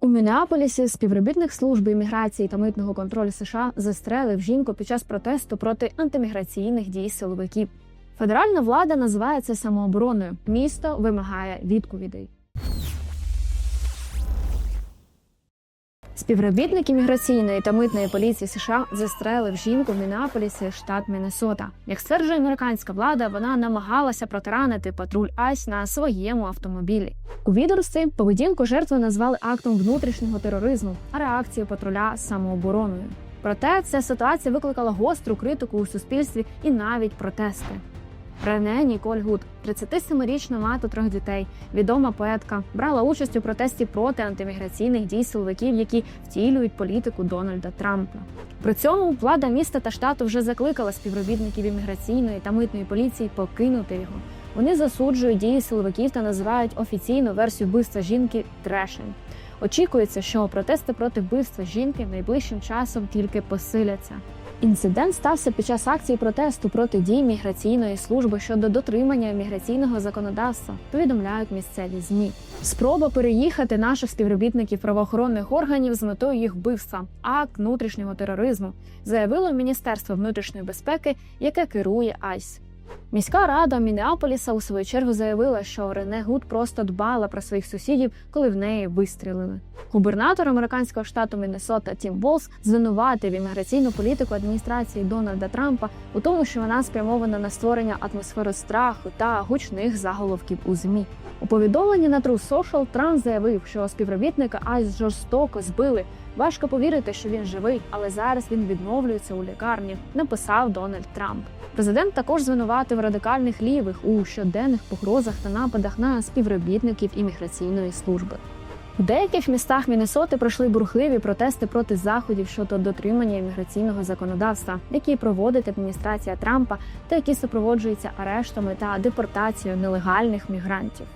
У Мінеаполісі співробітник служби імміграції та митного контролю США застрелив жінку під час протесту проти антиміграційних дій силовиків. Федеральна влада називає це самообороною. Місто вимагає відповідей. Співробітник імміграційної та митної поліції США застрелив жінку в Мінеаполісі, штат Міннесота. Як стверджує американська влада, вона намагалася протаранити патруль Айс на своєму автомобілі. У відомстві поведінку жертви назвали актом внутрішнього тероризму, а реакцію патруля самообороною. Проте ця ситуація викликала гостру критику у суспільстві і навіть протести. Рене Ніколь Гуд, 37-річна мати трьох дітей, відома поетка, брала участь у протесті проти антиміграційних дій силовиків, які втілюють політику Дональда Трампа. При цьому влада міста та штату вже закликала співробітників імміграційної та митної поліції покинути його. Вони засуджують дії силовиків та називають офіційну версію вбивства жінки трешем. Очікується, що протести проти вбивства жінки найближчим часом тільки посиляться. Інцидент стався під час акції протесту проти дій міграційної служби щодо дотримання міграційного законодавства. Повідомляють місцеві змі. Спроба переїхати наших співробітників правоохоронних органів з метою їх вбивства, акт внутрішнього тероризму, заявило Міністерство внутрішньої безпеки, яке керує АЙС. Міська рада Мінеаполіса у свою чергу заявила, що Рене Гуд просто дбала про своїх сусідів, коли в неї вистрілили. Губернатор американського штату Міннесота Тім Волс звинуватив імміграційну політику адміністрації Дональда Трампа у тому, що вона спрямована на створення атмосфери страху та гучних заголовків у змі. У повідомленні на True Social Трамп заявив, що співробітника Айс жорстоко збили. Важко повірити, що він живий, але зараз він відновлюється у лікарні. Написав Дональд Трамп. Президент також звинуватив радикальних лівих у щоденних погрозах та нападах на співробітників імміграційної служби. У деяких містах Міннесоти пройшли бурхливі протести проти заходів щодо дотримання імміграційного законодавства, які проводить адміністрація Трампа, та які супроводжуються арештами та депортацією нелегальних мігрантів.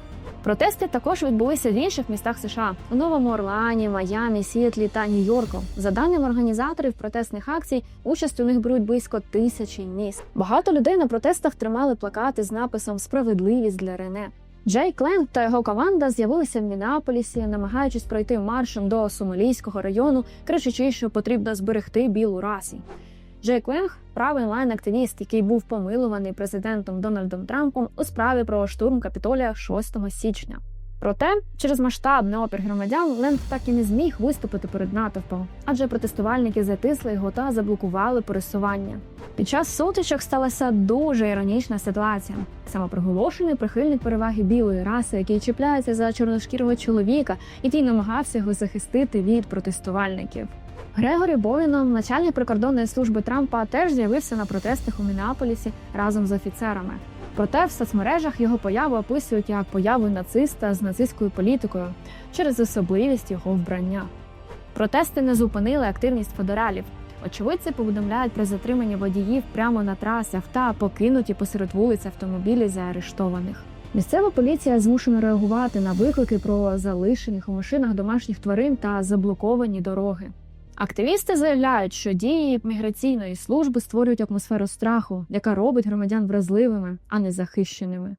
Протести також відбулися в інших містах США у Новому Орлеані, Майамі, Сіетлі та Нью-Йорку. За даними організаторів протестних акцій, участь у них беруть близько тисячі міст. Багато людей на протестах тримали плакати з написом Справедливість для Рене. Джей Кленк та його команда з'явилися в Мінеаполісі, намагаючись пройти маршем до Сомалійського району, кричачи, що потрібно зберегти білу расі. Джей Кленг – правий онлайн-активіст, який був помилуваний президентом Дональдом Трампом у справі про штурм капітолія 6 січня. Проте, через масштабний опір громадян Ленд так і не зміг виступити перед натовпом, адже протестувальники затисли його та заблокували пересування. Під час сутичок сталася дуже іронічна ситуація. Самопроголошений прихильник переваги білої раси, який чіпляється за чорношкірого чоловіка, який намагався його захистити від протестувальників. Грегорі Боїном, начальник прикордонної служби Трампа, теж з'явився на протестах у Мінеаполісі разом з офіцерами. Проте в соцмережах його появу описують як появу нациста з нацистською політикою через особливість його вбрання. Протести не зупинили активність федералів. Очевидці повідомляють про затримання водіїв прямо на трасах та покинуті посеред вулиць автомобілі заарештованих. Місцева поліція змушена реагувати на виклики про залишених у машинах домашніх тварин та заблоковані дороги. Активісти заявляють, що дії міграційної служби створюють атмосферу страху, яка робить громадян вразливими, а не захищеними.